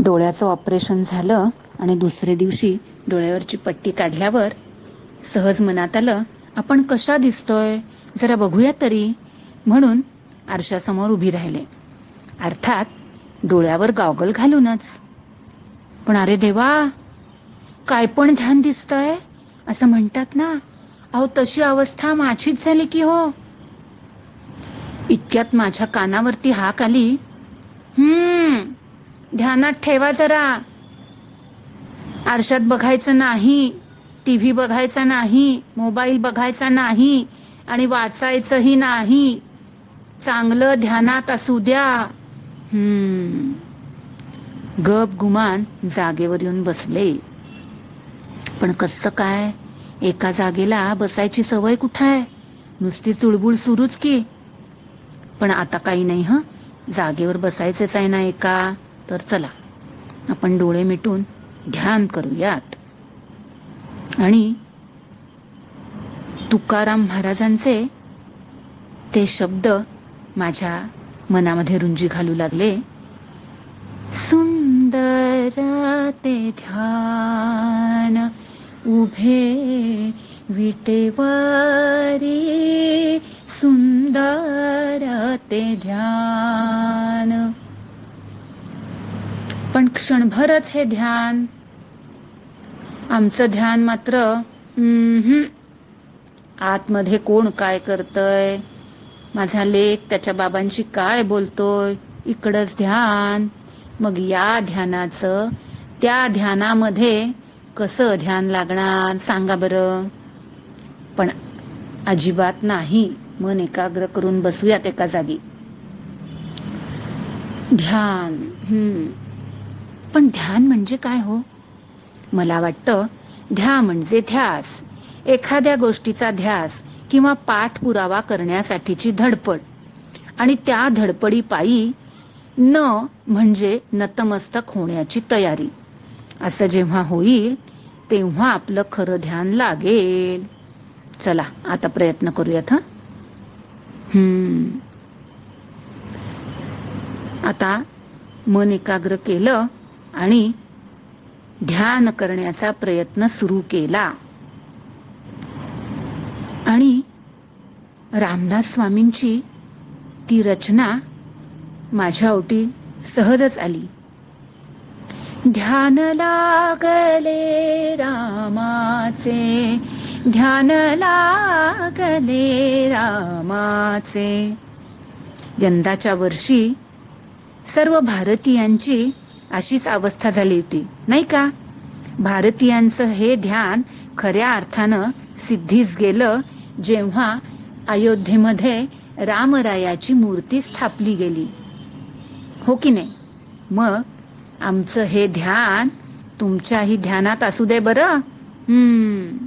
डोळ्याचं operation झालं आणि दुसऱ्या दिवशी डोळ्यावरची पट्टी काढल्यावर सहज मनात आलं आपण कशा दिसतोय? जरा बघूया तरी. म्हणून आरशासमोर उभी राहिले. अर्थात डोळ्यावर गॉगल घालूनच. पण अरे देवा काय पण ध्यान दिसतंय? असं म्हणतात ना अहो तशी अवस्था माझीच झाली की हो. इतक्यात माझ्या कानावरती हाक आली. हम्म ध्यानात ठेवा जरा. आरशात बघायचं नाही टीव्ही बघायचा नाही मोबाईल बघायचा नाही आणि वाचायचंही नाही. चांगलं ध्यानात असू द्या. हम्म. गप गुमान जागेवर येऊन बसले. पण कसं काय? एका जागेला बसायची सवय कुठं आहे नुसती चुळबुळ सुरूच की. पण आता काही नाही ह? जागेवर बसायचंच आहे ना एका? तर चला आपण डोळे मिटून ध्यान करूयात. आणि तुकाराम महाराजांचे ते शब्द माझ्या मनामध्ये रुंजी घालू लागले. सुंदर ते ध्यान उभे विटेवारी सुंदर ते ध्यान क्षणभरच हे ध्यान. आमचं ध्यान मात्र आतमध्ये कोण काय करतय? माझा लेख त्याच्या बाबांशी काय बोलतोय? इकडच ध्यान. मग या ध्यानाचं त्या ध्यानामध्ये कसं ध्यान लागणार? सांगा बरं. पण अजिबात नाही. मन एकाग्र करून बसूयात एका जागी. ध्यान हम्म. पण ध्यान म्हणजे काय हो? मला वाटतं ध्या म्हणजे ध्यास. एखाद्या गोष्टीचा ध्यास किंवा पाठपुरावा करण्यासाठीची धडपड. आणि त्या धडपडी पायी न म्हणजे नतमस्तक होण्याची तयारी. असं जेव्हा होईल तेव्हा आपलं खरं ध्यान लागेल. चला आता प्रयत्न करूयात हा? आता मन एकाग्र केलं आणि ध्यान करण्याचा प्रयत्न सुरू केला. आणि रामदास स्वामींची ती रचना माझ्या ओटी सहजच आली. ध्यान लागले रामाचे ध्यान लागले रामाचे. यंदाच्या वर्षी सर्व भारतीयांची अशीच अवस्था झाली होती. नाही का? भारतीयांचं हे ध्यान खऱ्या अर्थानं सिद्धीस गेलं जेव्हा अयोध्येमध्ये रामरायाची मूर्ती स्थापली गेली. हो की नाही? मग आमचं हे ध्यान तुमच्याही ध्यानात असू दे बरं. हम्म.